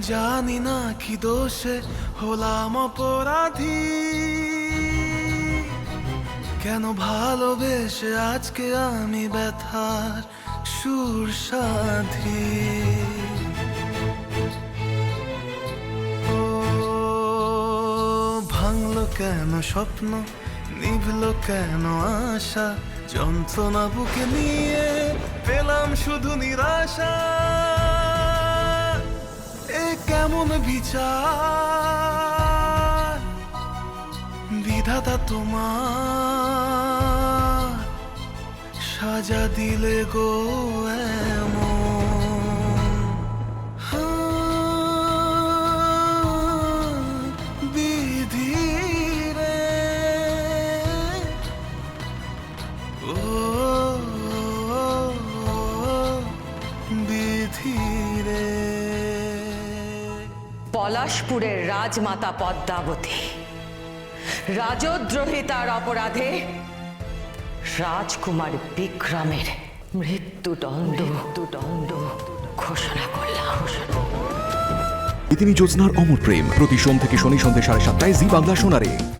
জানি না কি দোষে হলাম অপরাধী। কেন ভালোবেসে আজকে আমি ব্যথার সুর সাধি? ও, ভাঙলো কেন স্বপ্ন, নিভলো কেন আশা? যন্ত্রণা বুকে নিয়ে পেলাম শুধু নিরাশা। কেমন বিচার বিধাতা তোমার সাজা দিলে গো রে ও পলাশপুরের রাজমাতা পদ্মাবতী। রাজদ্রোহিতার অপরাধে রাজকুমার বিক্রমের মৃত্যুদণ্ড। মৃত্যুদণ্ড ঘোষণা করলাম। তিনি জ্যোৎস্নার অমর প্রেম। প্রতি সোম থেকে শনি সন্ধ্যে সাড়ে সাতটায় জি বাংলা শোনারে